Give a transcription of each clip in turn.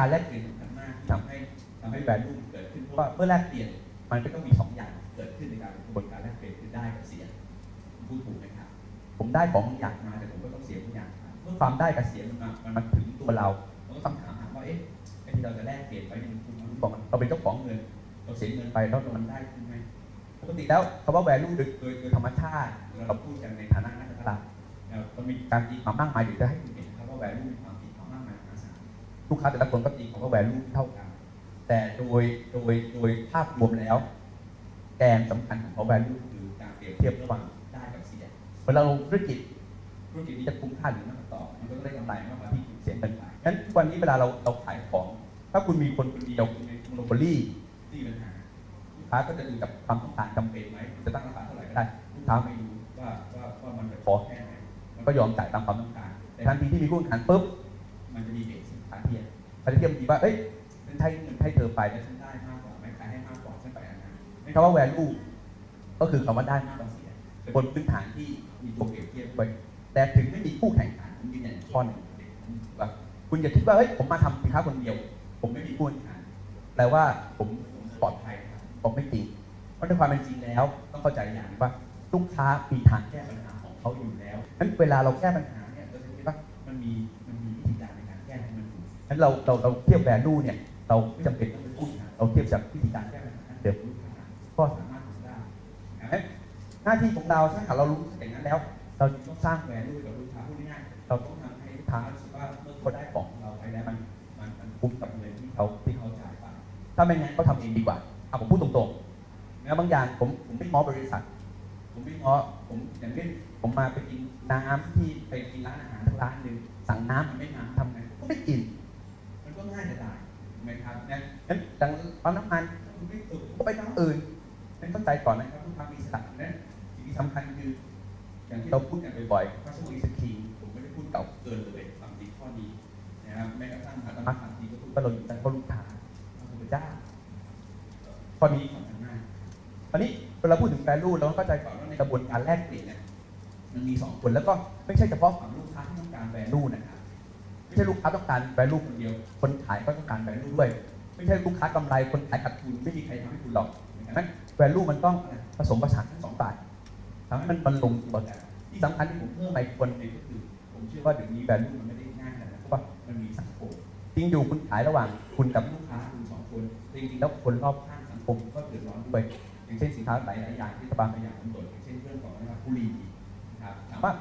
การแลกเปลี่ยนสำคัญมากที่ทำให้ทำให้ value เกิดขึ้นเพราะว่าเมื่อแลกเปลี่ยนมันก็ต้องมีสองอย่างเกิดขึ้นในการกระบวนการแลกเปลี่ยนคือได้กับเสียพูดถูกไหมครับผมได้ของบางอย่างมาแต่ผมก็ต้องเสียบางอย่างมาเมื่อความได้กับเสียมันมามันมาถึงตัวเราเราก็ต้องถามหาว่าเอ๊ะไอ้ที่เราจะแลกเปลี่ยนไปเนี่ยคุณบอกมันเราเป็นเจ้าของเงินเราเสียเงินไปแล้วมันได้ขึ้นไหมปกติแล้วคำว่า value โดยโดยโดยธรรมชาติเราพูดกันในฐานะนักตลาดเรามีการตีความมากมายเดี๋ยวจะให้คุณเห็นครับว่า value มีความ ลลูกค้าแต่ละคนก็ตีความว่า value เท่ากัน แต่โดยโดยโดยภาพรวมแล้วแกนสำคัญของ value คือการเปรียบเทียบระหว่างได้กับเสียเวลาเราธุรกิจธุรกิจนี้จะคุ้มค่าหรือไม่ต่อมันก็ต้องได้กำไรมากกว่าที่คุณเสียเงินไปงั้นทุกวันนี้เวลาเราเราขายของ ถ้าคุณมีคนคนเดียวคุณมีโมโนโพลีที่มีปัญหาลูกค้าก็จะดูจากความต้องการจำเป็นไหมจะตั้งราคาเท่าไหร่ก็ได้ลูกค้าไม่รู้ว่าว่าว่ามันจะพอแค่ไหนมันก็ยอมจ่ายตามความต้องการแต่ทันทีที่มีผู้แข่งขันปุ๊บ มันจะมีเบรกสินค้าเทียบเขาจะเทียบดีว่าเอ้ยฉันให้เงินให้เธอไปแล้วฉันได้มากกว่าไม่ขายให้มากกว่าฉันไปอันนั้นคำว่า value ก็คือคำว่าได้มากกว่าเสียบนพื้นฐานที่มีตัวเปรียบเทียบไว้แต่ถึงไม่มีคู่แข่งขันผมยืนยันข้อหนึ่งว่าคุณอย่าคิดว่าเฮ้ยผมมาทำสินค้าคนเดียว ผมไม่มีคู่แข่งขันแปลว่าผมปลอดภัยผมไม่จริงเพราะในความเป็นจริงแล้ว ต้องเข้าใจอย่างหนึ่งว่าลูกค้ามีทางแก้ปัญหาของเขาอยู่แล้วนั้นเวลาเราแก้ปัญหาเนี่ยเราจะคิดว่ามันมี มันถูกนั้นเราเราเราเทียบแวลูเนี่ย เราจำเป็นต้องพูดเราเทียบจากวิธีการแก้ปัญหาเดิมกค้าก็สามารถทำได้หน้าที่ของเราถ้าหากเรารู้อย่างนั้นแล้ว เราต้องสร้างแวลูกับลูกค้าพูดง่ายเราต้องทำให้ลูกค้ารู้สึกว่าเมื่อเขาได้ของเราไปแล้วมันมันมันคุ้มกับเงินที่เขาที่เขาจ่ายไปถ้าไม่งั้นเขาทำเองดีกว่าเอาผมพูดตรงๆนะบางอย่างผมผมไม่ง้อบริษัท ผมไม่ง้อผมอย่างเช่นผมมาไปกินน้ำที่ไปกินร้านอาหารทั้งร้านหนึ่งสั่งน้ำมันไม่น้ำทำไงก็ไม่กินก็ง่ายจะตายถูกไหมครับนะ งั้นดังปั๊มน้ำมันไม่ถูกก็ไปน้ำอื่นนั่นเข้าใจก่อนนะครับทุกครั้งมีสลักนั้นสิ่งที่สำคัญคืออย่างที่เราพูดกันบ่อยๆ customer is king ผมไม่ได้พูดเก่าเกินเลยความจริงข้อนี้นะครับแม้กระทั่งอาตมาบางทีก็พูดว่าเราอยู่กันเพราะลูกค้าพระพุทธเจ้าข้อนี้สำคัญมากตอนนี้เวลาพูดถึง value เราต้องเข้าใจก่อนว่าในกระบวนการแลกเปลี่ยนเนี่ยมันมีสองคนแล้วก็ไม่ใช่เฉพาะฝั่งลูกค้าที่ต้องการ value นะครับไม่ใช่ลูกค้าต้องการ value คนเดียว คนขายก็ต้องการ value ด้วย ไม่ใช่ลูกค้ากำไรคนขายขาดทุนไม่มีใครทำให้คุณหรอกดังนั้น value มันต้องผสมผสานทั้งสองฝ่ายทำให้มันมันลงตัวกันที่สำคัญที่ผมเพิ่มไปคนหนึงก็คือ ผมเชื่อว่าเดี๋ยวนี้ value มันไม่ได้ง่ายขนาดนั้นเพราะว่ามันมีสังคมจริงอยู่คุณขายระหว่างคุณกับลูกค้าคุณสองคนจริงๆแล้วคนรอบข้างสังคมก็เดือดร้อนด้วยอย่างเช่นสินค้าหลายๆอย่างที่รัฐบาลพยายามกำหนดอย่างเช่นเรื่องของนะครับบุหรี่นะครับถามว่า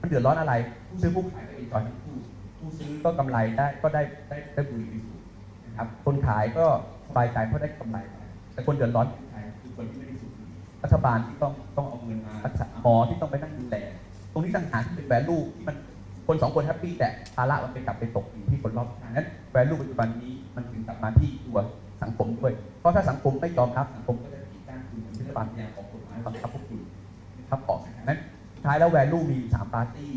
มันเดือดร้อนอะไร ผู้ซื้อผู้ขายก็เองจอยทั้งคู่ผู้ซื้อก็กำไรได้ก็ได้ได้ได้บุหรี่สูบนะ ครับคนขายก็สบายใจเพราะได้กำไรแต่คนเดือดร้อนคือครคือคนที่ไม่ได้สูบบุหรี่รัฐบาลที่ต้องต้องเอาเงินมาหมอที่ต้องไปนั่งดูแลตรงนี้ต่างหากที่เป็นแวลูที่มันคนสองคนแฮปปี้แต่ภาระมันไปกลับไปตกอยู่ที่คนรอบข้างนั้นแวลูปัจจุบันนี้มันถึงกลับมาที่ตัวสังคมด้วย เพราะถ้าสังคมไม่ยอมรับสังคมก็จะกีดกันคุณเหมืนรัฐบาลพยายามออกกฎหมายบังคับพวกคุณครับออกนั้นท้ายแล้วแวลูมีสามปาร์ตี้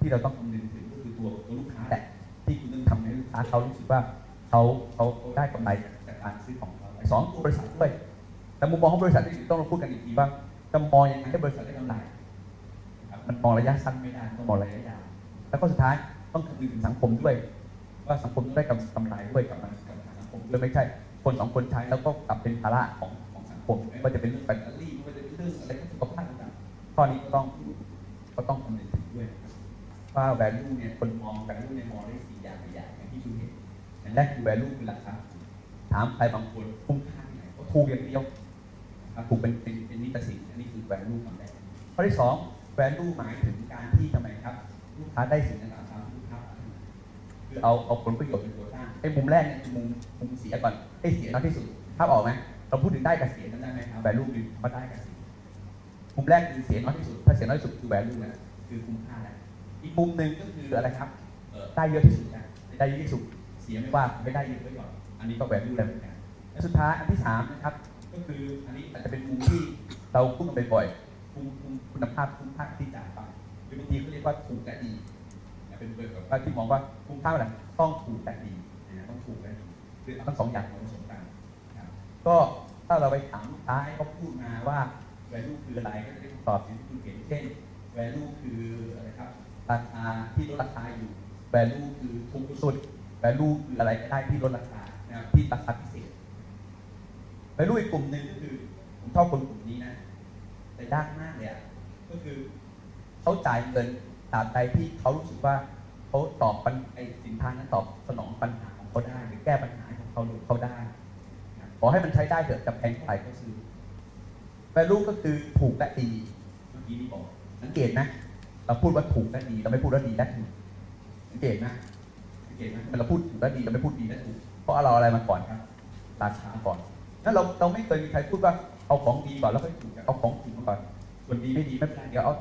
ที่เราต้องคำนึงถึงก็คือตัวตัวลูกค้าแหละที่คุณต้องทำให้ลูกค้าเขารู้สึกว่า เขาเขาได้กำไรจากการซื้อของเราสองบริษัทด้วยแต่มุมมองของบริษัทที่ต้องเราพูดกันอีกทีว่าจะมองยังไงให้บริษัทได้กำไรมันมองระยะสั้นไม่ได้ต้องมองระยะยาวแล้วก็สุดท้ายต้องคำนึงถึงสังคมด้วย ว่าสังคมได้กำกำไรด้วยกับมันกับสังคมด้วยไม่ใช่ คนสองคนใช้แล้วก็กลับเป็นภาระของของสังคมไม่ว่าจะเป็นเรื่องแบตเตอรี่ไม่ว่าจะเป็นเรื่องอะไรสุขภาพต่างๆข้อนี้ก็ต้องก็ต้องคำนึงถึงด้วยนะครับว่า value เนี่ยคนมอง value เนี่ยมองได้สี่ นอันแรกคือ value คือราคาถามใครบางคนคุ้มค่าที่ไหนก็ถูกอย่างเดียวนะครับถูกเป็นเป็นเป็นนิตสินอันนี้คือ value คำแรกข้อที่สอง value หมายถึงการที่ทำไมครับ ลูกค้าได้สิ่งต่างๆตามที่ลูกค้าปรารถนาคือเอาเอาผลประโยชน์เป็นตัวตั้งไอ้มุมแรกเนี่ยคือมุมมุมเสียก่อนให้เสียน้อยที่สุดภาพออกไหมเราพูดถึงได้กับเสียนั้นได้ไหมครับ value คือว่าได้กับเสียมุมแรกคือเสียน้อยที่สุด ถ้าเสียน้อยที่สุดคือ value นะคือคุ้มค่าแล้วอีกมุมหนึ่งก็คืออะไรครับเอ่อได้เยอะที่สุดนะได้เยอะที่สุดเสียไม่ว่าไม่ได้เยอะไว้ก่อนอันนี้ก็ value แล้วเหมือนกันและสุดท้ายอันที่สามนะครับ ก็คืออันนี้อาจจะเป็นมุมที่เราพูดกันบ่อยๆคุ้มคุ้มคุณภาพคุ้มค่าที่จ่ายไปหรือบางทีเขาเรียกว่าถูกและดีเป็นแบบว่าที่มองว่าคุ้มค่าอะไรต้องถูกแต่ดีนะต้องถูกและดีคือทั้งสองอย่างมาผสมกันนะครับก็ถ้าเราไปถามลูกค้าให้เขาพูดมาว่า value คืออะไรก็จะได้คำตอบอย่างที่คุณเห็นเช่น value คืออะไรครับราคาที่ลดราคาอยู่ value คือถูกที่สุด value คืออะไรก็ได้ที่ลดราคานะครับที่ราคาพิเศษ value อีกกลุ่มหนึ่งก็คือผมชอบคนกลุ่มนี้นะแต่ยากมากเลยอะก็คือเขาจ่ายเงินตราบใดที่เขารู้สึกว่าเขาตอบปัญไอสินค้านั้นตอบสนองปัญหาของเขาได้ หรือแก้ปัญหาของเขาหรือเขาได้ขอให้มันใช้ได้เถอะจะแพงเท่าไหร่ก็ซื้อ value ก็คือถูกและดีเมื่อกี้นี่บอกสังเกตนะเราพูดว่าถูกและดีเราไม่พูดว่าดีและถูกสังเกตนะ เกตนเราพูดถูกและดีเราไม่พูดดีและถูกเพราะเราอะไรมาก่อนครับราคาก่อนนั้นเราเราไม่เคยมีใครพูดว่าเอาของดีก่อนแล้วค่อยถูกเอาของถูกมาก่อนส่วนดีไม่ดีไม่เป็นไรเดี๋ยวเอา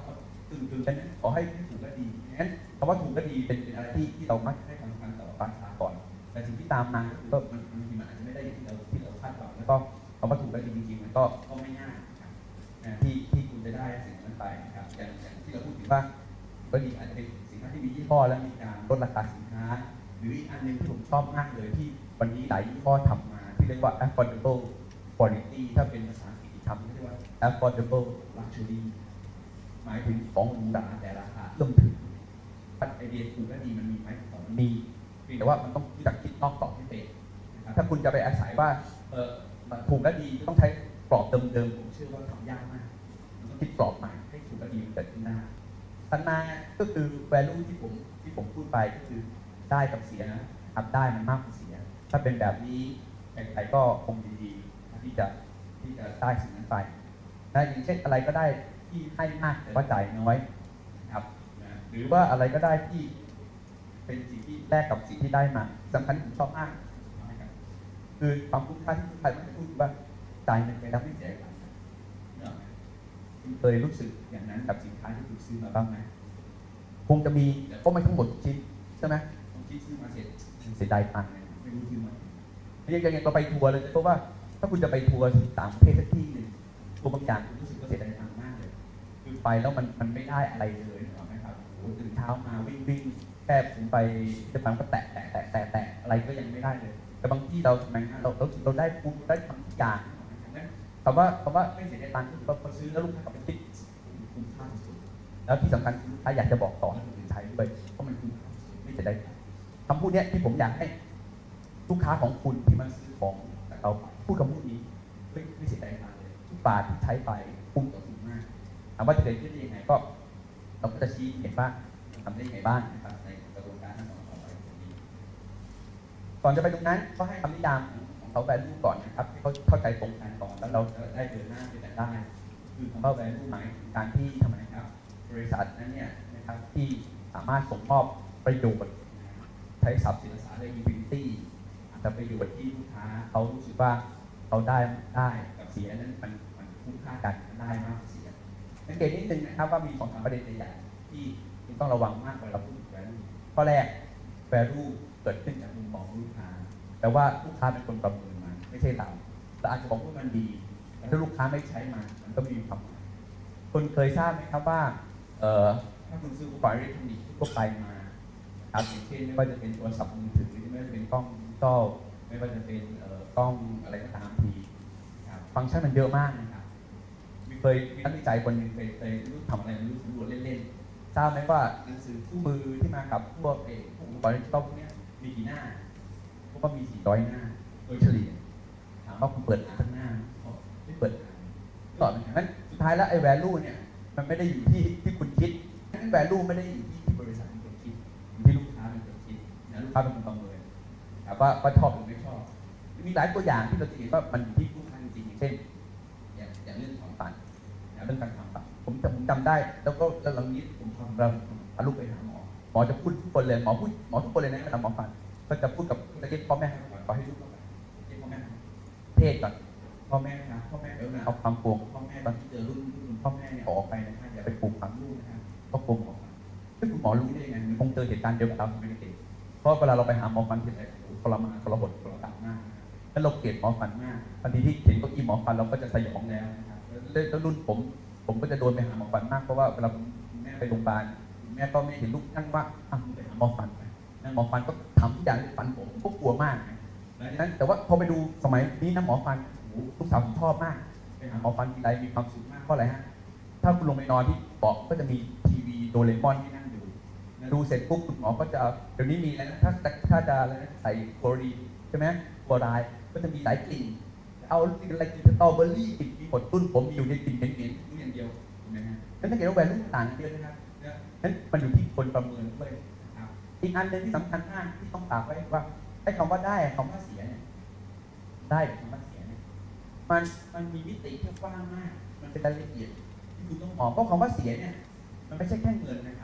ตึงตึงกันขอให้ถูกและดีงั้นคำว่าถูกและดีเป็นเป็นอะไรที่ที่เรามักให้ความสำคัญต่อราคาก่อน แต่สิ่งที่ตามมาก็มันบางทีมันอาจจะไม่ได้อย่างที่เราที่เราคาดหวังแล้วก็คำว่าถูกและดีจริงๆมันก็ก็ไม่ง่ายนะครับนะที่ที่คุณจะได้สิ่งนั้นไปนะครับอย่างอย่างที่เราพูดถึงว่าก็ดีอาจจะเป็นสินค้าที่มียี่ห้อและมีการลดราคาสินค้า หรืออีกอันหนึ่งที่ผมชอบมากเลยที่วันนี้หลายยี่ห้อทำมาที่เรียกว่า affordable quality ถ้าเป็นภาษาอังกฤษคำนี้เรียกว่า affordable luxury หมายถึงของหรูหราแต่ราคาเอื้อมถึงไอเดียถูกและดีมันมีไหมตอบมีเพีแต่ว่ามันต้องรู้จักคิดนอกกรอบให้เป็นนะครับถ้าคุณจะไปอาศัยว่าเออมันถูกและดีต้องใช้กรอบเดิมๆผมเชื่อว่าทำยากมากต้องคิดกรอบใหม่ให้ถูกและดีมันเกิดขึ้นได้ถัดมาก็คือ value ที่ผมที่ผมพูดไปก็คือ ได้กับเสียนะครับได้มันมากกว่าเสีย ถ้าเป็นแบบนี้ใครก็คงดีๆที่จะที่จะได้สิ่งนั้นไปนะอย่างเช่นอะไรก็ได้ที่ให้มากแต่ว่าจ่ายน้อยนะครับ หรือว่าอะไรก็ได้ที่เป็นสิ่งที่แลกกับสิ่งที่ได้มาสำคัญที่ผมชอบมากคือความคุ้มค่าที่ทุกท่านมักจะพูดว่าจ่ายเงินไปแล้วไม่เสียคุณเคยรู้สึกอย่างนั้นกับสินค้าที่คุณซื้อมาบ้างไหมคงจะมีก็ไม่ทั้งหมดชิ้นใช่ไหม ชิ้นซื้อมาเสร็จเสียดายตังค์เลยไม่รู้ซื้อมาอย่างอย่างเราไปทัวร์เลยเพราะว่าถ้าคุณจะไปทัวร์ต่างประเทศสักที่หนึ่งตัวบางอย่างคุณรู้สึกว่าเสียดายตังค์มากเลยคือไปแล้วมันมันไม่ได้อะไรเลยนึกออกไหมครับตื่นเช้ามาวิ่งวิ่งแค่ผมไปจะไปก็แตะแตะแตะแตะแตะอะไรก็ยังไม่ได้เลย แต่บางที่เราทำไมฮะเราเราเราได้ปุ๊บได้ทำทุกอย่างคำว่าคำว่าไม่เสียดายตังค์คือพอซื้อแล้วลูกค้ากลับไปคิดคุ้มค่าสุดแล้วที่สำคัญคือลูกค้าอยากจะบอกต่อำพูดเนี้ยที่ผมอยากให้ลูกค้าของคุณที่มาซื้อของจากเราพูดคำพูดนี้ไม่ไม่เสียดายตังเลยทุกบาทที่ใช้ไปคุ้มต่อคุณมากถามว่าจะเกิดขึ้นได้ยังไงก็เราก็จะชี้เห็นว่าทำได้ยังไงบ้างนะครับในกระบวนการขั้นตอนต่อไปตรงนี้ก่อนจะไปตรงนั้นก็ให้คำนิยามของเขาแวลูก่อนนะครับให้เขาเข้าใจตรงกันก่อนแล้วเราจะได้เดินหน้าไปได้คือคำว่าแวลูหมายถึงการที่ทำไมครับ บริษัทนั้นเนี่ยนะครับที่สามารถส่งมอบประโยชน์ ช้ทรัพย์สินทรัพย์ได้ยูทิลิตี้อาจจะประโยชน์ที่ลูกค้าเขารู้สึกว่าเขาได้ได้กับเสียนั้นมันมันคุ้มค่ากันได้มากกว่าเสียสังเกตนิดนึงนะครับว่ามีสองสามประเด็นใหญ่ที่ต้องระวังมากเวลาพูดถึง value ข้อแรก value เกิดขึ้นจากมุมมองลูกค้า แต่ว่าลูกค้าเป็นคนประเมินมาไม่ใช่เราเราอาจจะบอกว่ามันดีแต่ถ้าลูกค้าไม่ใช้มันมันก็มีความหมายคุณเคยทราบไหมครับว่าเออถ้าคุณซื้ออุปกรณ์อิเล็กทรอนิกส์ทั่วไปมา ครับอย่างเช่นไม่ว่าจะเป็นโทรศัพท์มือถือไม่ว่าจะเป็นกล้องดิจิตอลไม่ว่าจะเป็นเอ่อกล้องอะไรก็ตามทีครับฟังก์ชันมันเยอะมากนะครับมีเคยมีนักวิจัยคนหนึ่งเคยเคยรู้ทำอะไรไม่รู้สำรวจเล่นๆทราบไหมว่าหนังสือคู่มือที่มากับพวกเออพวกอุปกรณ์ดิจิตอลพวกเนี้ยมีกี่หน้าพวกก็มี400หน้า โดยเฉลี่ยถามว่าคุณเปิดอ่านทั้งหน้าก็ไม่เปิดอ่านต่อไปงั้นสุดท้ายแล้วไอ้ value เนี่ยมันไม่ได้อยู่ที่ที่คุณคิดนั้น value ไม่ได้อยู่ นะลูกค้าเป็นคนประเมินถามว่าว่าชอบหรือไม่ชอบมีหลายตัวอย่างที่เราจะเห็นว่ามันอยู่ที่ลูกค้าจริงๆอย่างเช่นอย่างอย่างเรื่องของฟันอย่างเรื่องการทำฟันผมจำผมจำได้ แล้วก็แล้วหลังนี้ผมทำเราพาลูกไปหาหมอหมอจะพูดทุกคนเลยหมอพูดหมอทุกคนเลยนะเวลาหมอฟันก็จะพูดกับจะเรียกพ่อแม่ก่อนขอให้ลูกก่อนเรียกพ่อแม่เทศก่อนพ่อแม่นะพ่อแม่เออนะเอาความกลัวของพ่อแม่ตอนที่เจอรุ่นรุ่นพ่อแม่เนี่ยออกไปนะครับอย่าไปปลูกฝังลูกนะครับก็กลัวหมอฟันซึ่งคุณหมอรู้ได้ยังไงมันคงเจอเหตุการณ์เดียวกับเราไม่ได้ เด็กเพราะเวลาเราไปหาหมอฟันที่ไหนโอ้โหทรมานทรหดทรมานมากนะครับแล้วเราเกลียดหมอฟันมากทันทีที่เห็นเก้าอี้หมอฟันเราก็จะสยองแล้วนะครับแล้วแล้วรุ่นผม ผมก็จะโดนไปหาหมอฟันมากเพราะว่าเวลาคุณแม่ไปโรงพยาบาลคุณแม่ก็ไม่เห็นลูกนั่งว่าอะมึงไปหาหมอฟันไปนั่งหมอฟันก็ทำทุกอย่างในฟันผมผมก็กลัวมากนะนั้นแต่ว่าพอไปดูสมัยนี้นะหมอฟันโอ้โหลูกสาวผมชอบมากไปหาหมอฟันทีไรมีความสุขมากเพราะอะไรฮะถ้าคุณลงไปนอนที่เบาะก็จะมีทีวีโดเรมอนที่นั่ง ดูเสร็จปุ๊บคุณหมอก็จะเดี๋ยวนี้มีอะไรนะถ้าถ้าจะอะไรนะใส่โคลีนใช่ไหมโคลอไดก็จะมีหลายกลิ่นเอาอะไรกินสตรอเบอรี่กลิ่นมีหมดตุ้นผมอยู่ในกลิ่นเหม็นๆอย่างเดียวนไหมฮะแล้วถ้าเกิดว่าแวลูต่างกันเยอะนะครับนี่ยนั้นมันอยู่ที่คนประเมินด้วยอีกอันหนึ่งที่สำคัญมากที่ต้องฝากไว้ว่าไอ้คำว่าได้คำว่าเสียเนี่ยได้คำว่าเสียเนี่ยมันมันมีมิติที่กว้างมาก มันเป็นรายละเอียดที่คุณต้องมองเพราะคำว่าเสียเนี่ยมันไม่ใช่แค่เงินนะ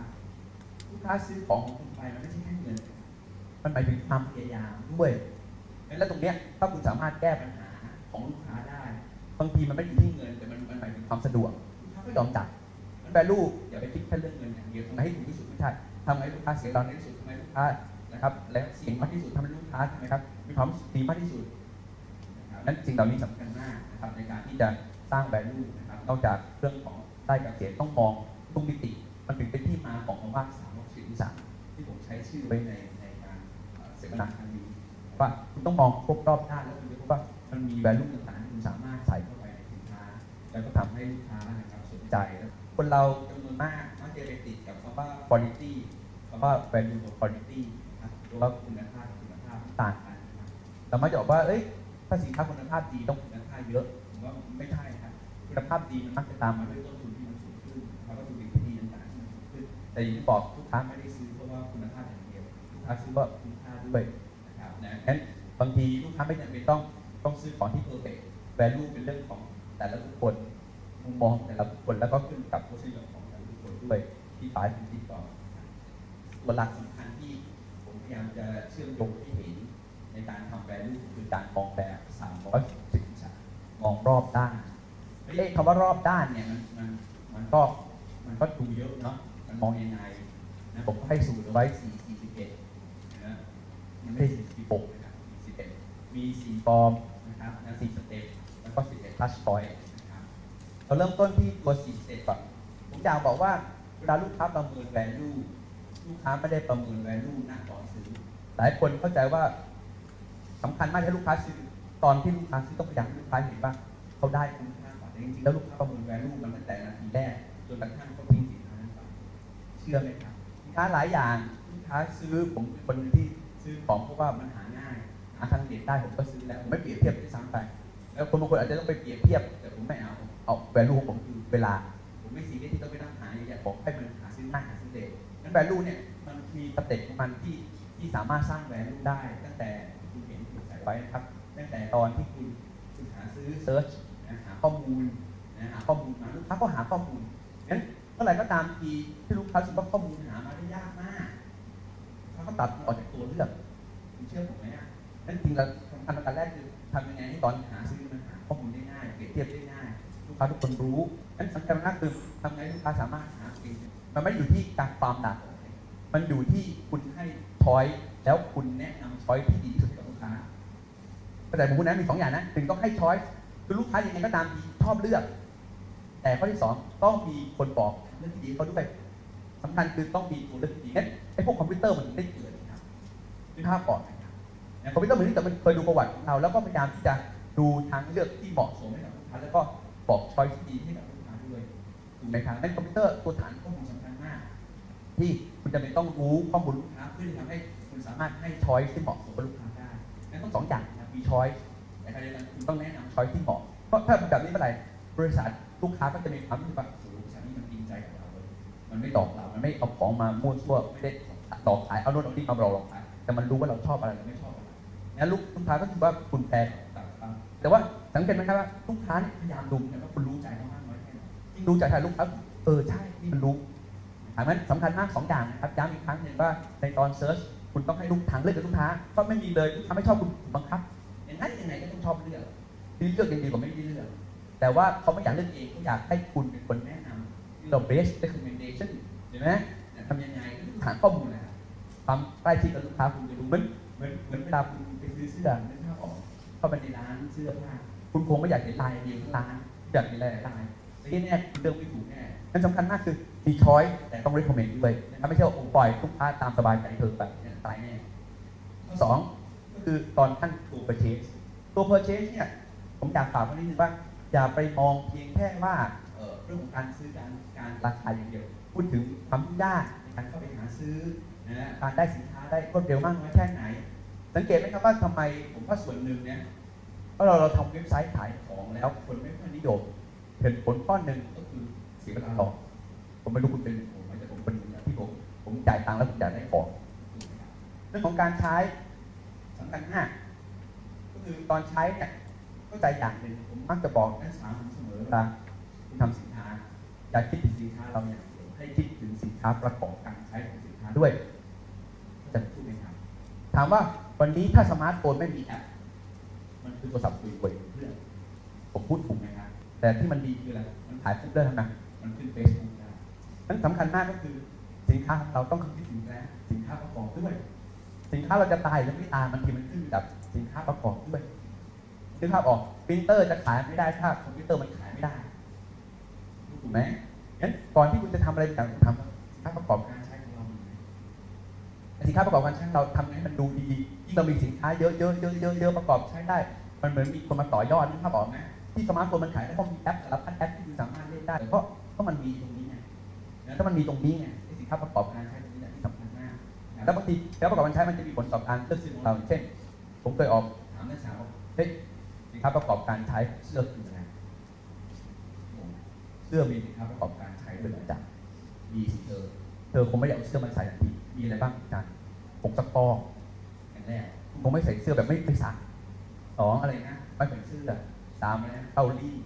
ค้าซื้อของของคุณไปมันไม่ใช่แค่เงิน มันหมายถึงความพยายามด้วย แล้วตรงเนี้ยถ้าคุณสามารถแก้ปัญหาของลูกค้าได้ บางทีมันไม่อยู่ที่เงิน แต่มันมันหมายถึงความสะดวกถ้าก็ยอมจ่ายมันแปลรูปอย่าไปคิดแค่เรื่องเงินอย่างเดียวทำไงให้ถูกที่สุดไม่ใช่ทำไงให้ลูกค้าเสียเราในที่สุดทำไมลูกค้านะครับและเสียงมากที่สุดทำให้ลูกค้าใช่ไหมครับมีความสีมากที่สุดนั้นสิ่งเหล่านี้สำคัญมากนะครับในการที่จะสร้าง value นะครับนอกจากเรื่องของได้กับเสียต้องมองทุกมิติ มันถึงเป็นที่มาของคำว่าสา มสิบสามที่ผมใช้ชื่อไว้ในในการเอ่อเสวนาครั้งนี้ว่าคุณต้องมองครบรอบด้านแล้วคุณจะพบว่ามันมี value ต่างๆที่คุณสามารถใส่เข้าไปในสินค้า แล้วก็ทำให้ลูกค้านะครับสนใจแล้วคนเราจำนวนมากมักจะไปติดกับคำว่า quality คำว่า value กับ quality นะครับหรือว่าคุณภาพกับคุณภาพต่างกันนะครับเรามักจะบอกว่าเอ้ยถ้าสินค้าคุณภาพดีต้องคุณภาพเยอะผมว่าไม่ใช่ครับคุณภาพดีมันมักจะตามมาด้วยต้น แต่อย่างที่บอกลูกค้าไม่ได้ซื้อเพราะว่าคุณภาพอย่างเดียวลูกค้าซื้อว่าคุณค่าด้วยนะครับนะงั้นบางทีลูกค้าไม่จำเป็นต้องต้องซื้อของที่ perfect value เป็นเรื่องของแต่ละบุคคลมุมมองแต่ละบุคคลแล้วก็ขึ้นกับรสนิยมของแต่ละบุคคลด้วยที่ฝ่ายเป็นที่ต่อตัวหลักสำคัญที่ผมพยายามจะเชื่อมโยงที่เห็นในการทำ value คือการมองแบบ360องศามองรอบด้านไม่ใช่คำว่ารอบด้านเนี่ยมันมันมันก็มันก็ดูเยอะเนาะ มันมองยังไงนะผมก็ให้สูตรไว้4 41นะมันไม่ใช่46นะครับ41มี4ฟอร์มนะครับนะ4สเต็ปแล้วก็11 touch point นะครับเราเริ่มต้นที่ตัว4สเต็ปก่อนผมอยากบอกว่าเวลาลูกค้าประเมิน value ลูกค้าไม่ได้ประเมิน value หน้าตอนซื้อหลายคนเข้าใจว่าสำคัญมากที่ลูกค้าซื้อตอนที่ลูกค้าซื้อต้องพยายามให้ลูกค้าเห็นว่าเขาได้คุณค่ากว่าแต่จริงๆแล้วลูกค้าประเมิน value มันตั้งแต่นาทีแรกจนกระทั่งเขาทิ้ง เชื่อไหมครับสินค้าหลายอย่างลูกค้าซื้อผมเป็นคนที่ซื้อของเพราะว่ามันหาง่ายหาทางเด็ดได้ผมก็ซื้อแล้วผมไม่เปรียบเทียบด้วยซ้ำไป แล้วคนบางคนอาจจะต้องไปเปรียบเทียบแต่ผมไม่เอาเอาแวลูของผมคือเวลา ผมไม่ซีเรียสที่ต้องไปนั่งหาเยอะแยะผมให้มันหาซื้อง่ายหาซื้อเร็วนั้นแวลูเนี่ยมันมีสเต็ปของมันที่ที่สามารถสร้างแวลูได้ ตั้งแต่ที่คุณเห็นคุณใส่ไว้นะครับ ตั้งแต่ตอนที่คุณคุณหาซื้อเซิร์ชหาข้อมูลนะหาข้อมูลมาลูกค้าก็หาข้อมูลงั้น มื่อไหร่ก็ตามทีที่ลูกค้าสึกว่าข้อมูลหามาได้ยากมากเขาก็ตัดออกจากตัวเลือกคุณเชื่อผมไหมอะนั่นจริงแล้วสำคัญประการแรกคือทำยังไงให้ตอนหาซื้อมันหาข้อมูลได้ง่ายเปรียบเทียบได้ง่ายลูกค้าทุกคนรู้นั้นสำคัญมากคือทำไงลูกค้าสามารถหาเองมันไม่อยู่ที่การฟาร์มดักมันอยู่ที่คุณให้ช้อยแล้วคุณแนะนำช้อยที่ดีที่สุดกับลูกค้าเข้าใจผมพูดนะมีสองอย่างนะถึงต้องให้ช้อยคือลูกค้ายังไงก็ตามทีชอบเลือก แต่ข้อที่สองต้องมีคนบอก รื่องที่ดีให้เขาด้วยสำคัญคือต้องมีตัวเลือกที่ดีงั้นไอ้พวกคอมพิวเตอร์มันได้เกิดนะครับนึกภาพก่อนนะครับคอมพิวเตอร์เหมือนที่แต่มันเคยดูประวัติของเราแล้วก็พยายามที่จะดูทางเลือกที่เหมาะสมให้กับลูกค้าแล้วก็บอกช้อยที่ดีให้กับลูกค้าด้วยถูกไหมครับนั่นคอมพิวเตอร์ตัวฐานข้อมูลสำคัญมาก ที่คุณจะเป็นต้องรู้ข้อมูลลูกค้าเพื่อที่ทำให้คุณสามารถให้ช้อยที่เหมาะสมกับลูกค้าได้นั่นต้องสองอย่างนะมีช้อยแต่ขณะเดียวกันคุณต้องแนะนำช้อยที่เหมาะเพราะถ้าแบบนี้เมื่อไหร่บริษัทลูกค้าก็จะมีความรู้สึกว่า มันไม่หลอกเรามันไม่เอาของมามั่วซั่วไม่ได้หลอกขายเอาโน่นเอานี่มาหลอกขายแต่มันรู้ว่าเราชอบอะไรเราไม่ชอบอะไรงั้นลูกลูกค้าก็คิดว่าคุณแพงต่างๆแต่ว่าสังเกตไหมครับว่าลูกค้าเนี่ยพยายามดูนะว่าคุณรู้ใจเขามากน้อยแค่ไหนยิ่งรู้ใจใครลูกค้าเออใช่นี่มันรู้อันนั้นสำคัญมากสองอย่างนะครับย้ำอีกครั้งหนึ่งว่าในตอนเซิร์ชคุณต้องให้ลูกทางเลือกกับลูกค้าเพราะไม่มีเลยลูกค้าไม่ชอบคุณบังคับอย่างนั้นยังไงก็ต้องชอบเลือกที่เลือกยังดีกว่าไม่ได้เลือกแต่ว่าเขาไม่อยากเลือกเองเขาอยากให้คุณเป็นคนแนะนำที่ เรา best recommendation เห็นไหมทำยังไงก็ต้องถามข้อมูลนะครับความใกล้ชิดกับลูกค้าคุณจะรู้เหมือนเหมือนเหมือนเวลาคุณไปซื้อเสื้อนึกภาพออกเข้าไปในร้านเสื้อผ้าคุณคงไม่อยากเห็นลายเดียวร้านอยากเห็นหลายๆลายที่แน่คุณเลือกไม่ถูกแน่นั่นสำคัญมากคือมีช้อยแต่ต้อง recommend ด้วยนะครับไม่ใช่ว่าโอ้ปล่อยลูกค้าตามสบายใจเธอไปเนี่ยตายแน่สองคือตอนขั้นตัว purchase ตัว purchase เนี่ยผมอยากฝากไว้นิดนึงว่าอย่าไปมองเพียงแค่ว่าเรื่องของการซื้อการ การราคาอย่างเดียว พูดถึงความยากในการเข้าไปหาซื้อนะฮะการได้สินค้าได้รวดเร็วมากน้อยแค่ไหน สังเกตไหมครับว่าทำไมผมว่าส่วนหนึ่งเนี่ยเพราะเราเราทำเว็บไซต์ขายของแล้วคนไม่ค่อยนิยมเหตุผลข้อหนึ่งก็คือเสียเวลาหรอกผมไม่รู้คุณเป็นผมแต่ผมเป็นที่ผมผมจ่ายตังค์แล้วผมอยากได้ของเรื่องของการใช้สำคัญมากก็คือตอนใช้เนี่ยเข้าใจอย่างหนึ่งผมมักจะบอกนักศึกษาผมเสมอเวลาคุณทำสิน ค้าอย่าคิดถึงสินค้าเราเดียให้คิดถึงสินค้าประกอบการใช้ของสินค้าด้วยจะพูดไหมครับถามว่าวันนี้ถ้าสมาร์ทโฟนไม่มีแอปมันคือโทรศัพท์คุยคุยเพื่อนผมพูดถูกไหมครับแต่ที่มันดีคืออะไรมันขายปุ๊บได้ทำไมมันขึ้นเฟซบุ๊กได้นั้นสำคัญมากก็คือสินค้าเราต้องคิดถึงแล้วสินค้าประกอบด้วย สินค้าเราจะตายหรือไม่ตายบางทีมันขึ้นอยู่กับสินค้าประกอบด้วยนึกภาพออกปรินเตอร์จะขายไม่ได้ถ้าคอมพิวเตอร์มันขายไม่ได้ ถูกไหมงั้นก่อนที่คุณจะทำอะไรต่างๆทำสินค้าประกอบการใช้ของเราสินค้าประกอบการใช้เราทำให้มันดูดียิ่งเรามีสินค้าเยอะๆเยอะๆเยอะๆประกอบใช้ได้ มันเหมือนมีคนมาต่อยอดนี่ภาพออกไหมที่สมาร์ทโฟนมันขายได้เพราะมีแอปสารพัดแอปที่คุณสามารถเล่นได้เพราะเพราะมันมีตรงนี้ไงถ้ามันมีตรงนี้ไงสินค้าประกอบการใช้ตรงนี้ที่สำคัญมากแล้วบางทีแล้วประกอบการใช้มันจะมีผลต่อการเลือกซื้อของเราเช่น ผมเคยออกถามนักศึกษาว่าเฮ้ยสินค้าประกอบการใช้เสื้อคืออ สื้อมีสินค้าประกอบการใช้ด้วยเหรอจ๊ะมีสิเธอเธอคงไม่ได้เอาเสื้อมาใส่ทันทีมีอะไรบ้างอาจารย์ผงซักฟอกอย่างแรกคุณคงไม่ใส่เสื้อแบบไม่ไม่ซักสองอะไรนะไม่ใส่เสื้อสามอะไรนะเตารีด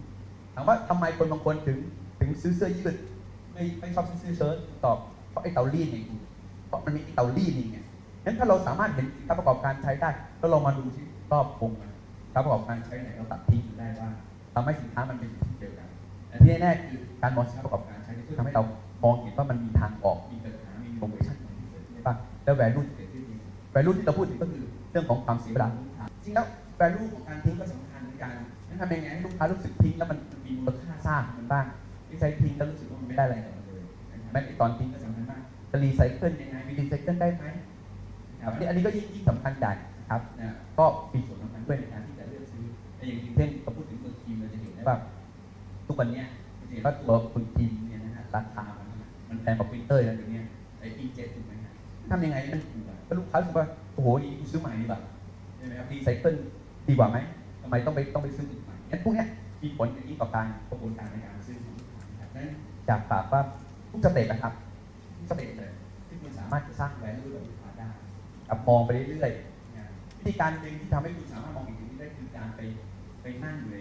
ถามว่าทำไมคนบางคนถึงถึงซื้อเสื้อยืดไม่ไม่ชอบซื้อเสื้อเชิ้ตตอบเพราะไอ้เตารีดเนี่ยคุณเพราะมันมีไอ้เตารีดนี่ไงงั้นถ้าเราสามารถเห็นสินค้าประกอบการใช้ได้ก็ลองมาดูที่รอบวงสินค้าประกอบการใช้ไหนเราตัดทิ้งอยู่ได้ว่าทำให้สินค้ามันเป็นสิ่งเดียวกัน แต่ที่แน่ๆคือการมองสินค้าประกอบการใช้เนี่ยช่วยทำให้เรามองเห็นว่ามันมีทางออกมีปัญหามีโปรโมชั่นอะไรที่เกิดขึ้นได้บ้างแล้วแวลูที่เกิดขึ้นเอง value ที่เราพูดถึงก็คือเรื่องของความเสียเวลาของลูกค้าจริงแล้ว value ของการทิ้งก็สำคัญเหมือนกันนั้นทำยังไงให้ลูกค้ารู้สึกทิ้งแล้วมันมีมูลค่าสร้างของมันบ้างไม่ใช่ทิ้งแล้วรู้สึกว่ามันไม่ได้อะไรกับมันเลยนะครับแม้แต่ตอนทิ้งก็สำคัญมากจะรีไซเคิลยังไงมีรีไซเคิลได้ไหมนะครับอันนี้อันนี้ก็ยิ่งยิ่งสำคัญใหญ่นะครับนะก็มีส่วนสำคัญด้วยในการที่จะเลือกซื้อแต่อย่างเช่นเราพูดถึงมือทีมเราจะเห็นได้ว่า ทุกวันนี้เห็นว่าตัวมือทีมเนี่ยนะฮะราคามันแพงกว่าปรินเตอร์แล้วเดี๋ยวนี้ไอ้ปีเจ็ดถูกไหมฮะทำยังไงมันถูกอะก็ลูกค้ารู้สึกว่าโอ้โหนี่กูซื้อใหม่ดีกว่าใช่ไหมครับรีไซเคิลดีกว่าไหมทำไมต้องไปต้องไปซื้ออีกใหม่งั้นพวกเนี้ยมีผลอย่างนี้ต่อการกระบวนการในการซื้อของนั้นอยากฝากว่าทุกสเต็ปนะครับทุกสเต็ปเลยที่คุณสามารถจะสร้างแบรนด์ด้วยกับลูกค้าได้ครับมองไปเรื่อยๆวิธีการหนึ่งที่ทำให้คุณสามารถมองเห็นอย่างนี้ได้คือการไปไปนั่งอยู่ใน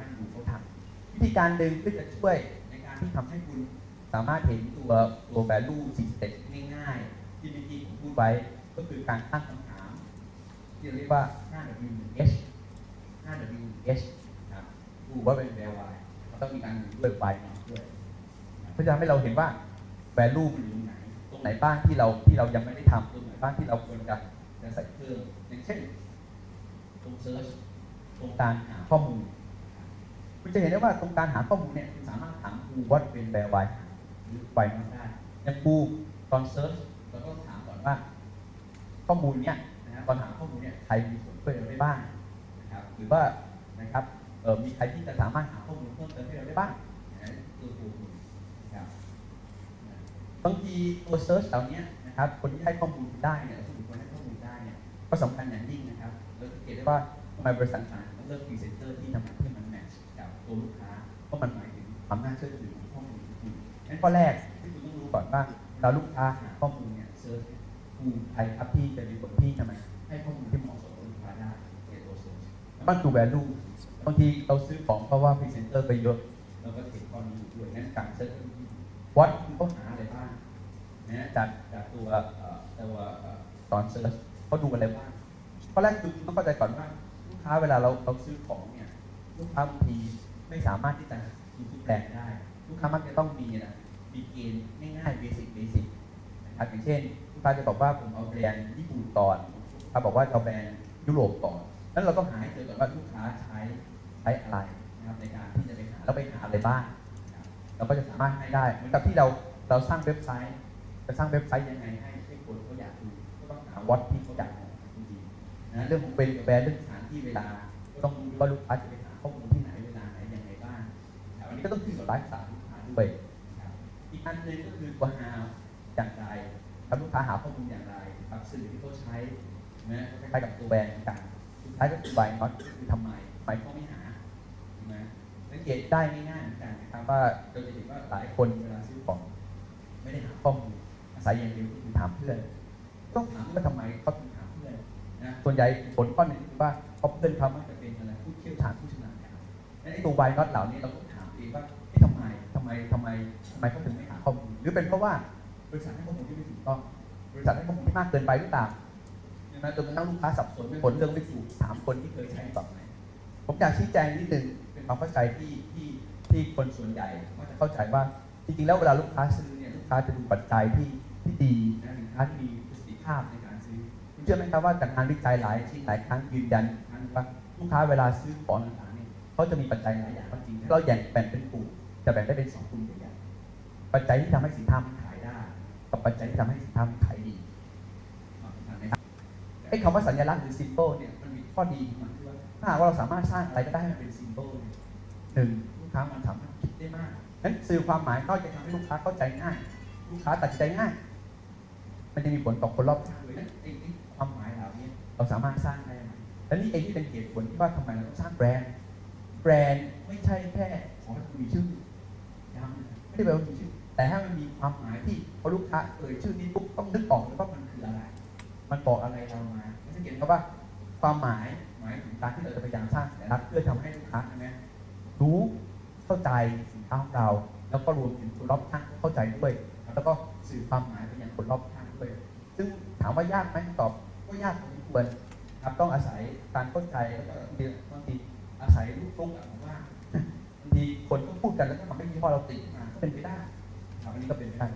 นั่งกับเขานั่งดูเขาทำวิธีการหนึ่งก็จะช่วยในการที่ทำให้คุณสามารถเห็นตัวตัว value สี่สเต็ปง่ายๆ ที่เมื่อกี้ผมพูดไว้ก็คือการตั้งคำถาม ที่เรียกว่า 5W1H 5W1H ครับดูว่าเป็น value แล้วต้องมีการดูด้วย Y มาด้วยเพื่อจะทำให้เราเห็นว่า value มันอยู่ตรงไหนตรงไหนบ้างที่เราที่เรายังไม่ได้ทำตรงไหนบ้างที่เราควรจะจะใส่เพิ่มอย่างเช่นตรง search ตรงการหาข้อมูล คุณจะเห็นได้ว่าตรงการหาข้อมูลเนี่ยคุณสามารถถามกูวัดเป็นแบร์ไวหรือไวมากได้อย่างกูตอนเซิร์ชเราก็ถามก่อนว่า ข้อมูลเนี่ยนะฮะตอนหาข้อมูลเนี่ยใครมีส่วนช่วยเราได้บ้างนะครับหรือว่านะครับเออมีใครที่จะสามารถหาข้อมูลเพิ่มเติมให้เราได้บ้างตัวตัวคุณนะครับบางทีตัวเซิร์ชเหล่านี้นะครับคนที่ให้ข้อมูลได้เนี่ยสมมติคนให้ข้อมูลได้เนี่ยก็สำคัญอย่างยิ่งนะครับเราสังเกตได้ว่าทำไมบริษัทต่างๆต้องเลือกพรีเซนเตอร์ที่ทำ ตัวลูกค้าเพราะมันหมายถึงความน่าเชื่อถือของข้อมูลของคุณงั้นข้อแรกที่คุณต้องรู้ก่อนว่าเราลูกค้าหาข้อมูลเนี่ยเซิร์ชกูใครครับที่จะมีผลที่ทำไมให้ข้อมูลที่เหมาะสมกับลูกค้าได้ในตัวเซิร์ชแล้วมันดู value บางทีเราซื้อของเพราะว่าพรีเซนเตอร์ไปเยอะเราก็เห็นข้อนี้อยู่ด้วยงั้นการเซิร์ชวัดคุณต้องหาอะไรบ้างนะจากจากตัวตัวตอนเซิร์ชเขาดูอะไรบ้างข้อแรกคือคุณต้องเข้าใจก่อนว่าลูกค้าเวลาเราเราซื้อของเนี่ยลูกค้าบางที ไม่สามารถที่จะดูทุกแบรนด์ได้ ลูกค้ามักจะต้องมีนะมีเกณฑ์ง่ายๆเบสิกเบสิกนะครับอย่างเช่นลูกค้าจะบอกว่าผมเอาแบรนด์ญี่ปุ่นก่อนลูกค้าบอกว่าเอาแบรนด์ยุโรปก่อนนั้นเราต้องหาให้เจอก่อนว่าลูกค้าใช้ใช้อะไรนะครับในการที่จะไปหาแล้วไปหาอะไรบ้างเราก็จะสามารถให้ได้เหมือนกับที่เราเราสร้างเว็บไซต์จะสร้างเว็บไซต์ยังไงให้ให้คนเขาอยากดูก็ต้องหาวัดที่เขาอยากดูจริงๆนะเรื่องของเป็นแบรนด์เรื่องสถานที่เวลาต้องรู้ว่าลูกค้าจะไป ก็ต้องขึ้นกับไลฟ์สไตล์ลูกค้าด้วยอีกอันหนึ่งก็คือตัว how อย่างไรครับลูกค้าหาข้อมูลอย่างไรครับสื่อที่เขาใช้นะคล้ายกับตัวแบรนด์เหมือนกันสุดท้ายก็คือ why not คือทำไมทำไมเขาไม่หาใช่ไหมสังเกตได้ง่ายๆเหมือนกันนะครับว่าเราจะเห็นว่าหลายคนเวลาซื้อของไม่ได้หาข้อมูลอาศัยอย่างเดียวคือถามเพื่อนต้องถามว่าทำไมเขาถึงถามเพื่อนนะส่วนใหญ่ผลข้อหนึ่งคือว่าเพราะเพื่อนเขามักจะเป็นอะไรผู้เชี่ยวชาญผู้ชำนาญการและไอ้ตัว why not เหล่านี้เราต้ ไมทำไมทำไมทำไมเขาถึงไม่หาข้อมูลหรือเป็นเพราะว่าบริษัทให้ข้อมูลที่ไม่ถูกต้องบริษัทให้ข้อมูลที่มากเกินไปหรือเปล่าดังนั้นจนกระทั่งลูกค้าสับสนไม่ผลเรื่องไม่ถูกถามคนที่เคยใช้ต่อไหนผมอยากชี้แจงนิดนึงเป็นความเข้าใจที่ที่ที่คนส่วนใหญ่ก็จะเข้าใจว่าจริงๆแล้วเวลาลูกค้าซื้อเนี่ยลูกค้าจะดูปัจจัยที่ที่ดีนะสินค้าที่มีประสิทธิภาพในการซื้อคุณเชื่อไหมครับว่าจากงานวิจัยหลายชิ้นหลายครั้งยืนยันอีกครั้งว่าลูกค้าเวลาซื้อของต่างๆเนี่ยเขาจะมีปัจจัยหลายอย่างจริงๆเราแบ่งแบ่งเป็นกลุ่ม จะแบ่งได้เป็นสองกลุ่มใหญ่ๆปัจจัยที่ทำให้สินค้ามันขายได้กับปัจจัยที่ทำให้สินค้ามันขายดีไอ้คำว่าสัญลักษณ์หรือ symbol เนี่ยมันมีข้อดีองมันที่ว่าถ้าหากว่าเราสามารถสร้างอะไรก็ได้ให้มันเป็น symbol หนึ่งลูกค้ามันสามารถคิดได้มากนั้นสื่อความหมายก็จะทำให้ลูกค้าเข้าใจง่ายลูกค้าตัดสินใจง่ายมันจะมีผลต่อคนรอบข้างด้วยนะความหมายเหล่านี้เราสามารถสร้างได้และนี่เองที่เป็นเหตุผลที่ว่าทำไมเราต้องสร้างแบรนด์แบรนด์ไม่ใช่แค่ขอให้คุณมีชื่อ ไม่ได้แปลว่าชื่อแต่ถ้ามันมีความหมายที่พอลูกค้าเอ่ยชื่อนี้ปุ๊บต้องนึกออกเลยว่ามันคืออะไร มันบอกอะไรเรามาไม่ใช่เห็นครับว่าความหมายหมายถึงการที่เราจะพยายามสร้างสัญลักษณ์เพื่อทำให้ลูกค้าใช่ไหมรู้เข้าใจสินค้าของเรา แล้วก็รวมถึงคนรอบข้างเข้าใจด้วย แล้วก็สื่อความหมายไปยังคนรอบข้างด้วย ซึ่งถามว่ายากไหมตอบก็ยากพอสมควรครับต้องอาศัยการเข้าใจแล้วก็บางทีอาศัยลูกฟลุกอะผมว่า ทีคนก็พูดกันแล้วก็ทำให้ยี่ห้อเราติดมาก็เป็นไปได้อันนี้ก็เป็นไปได้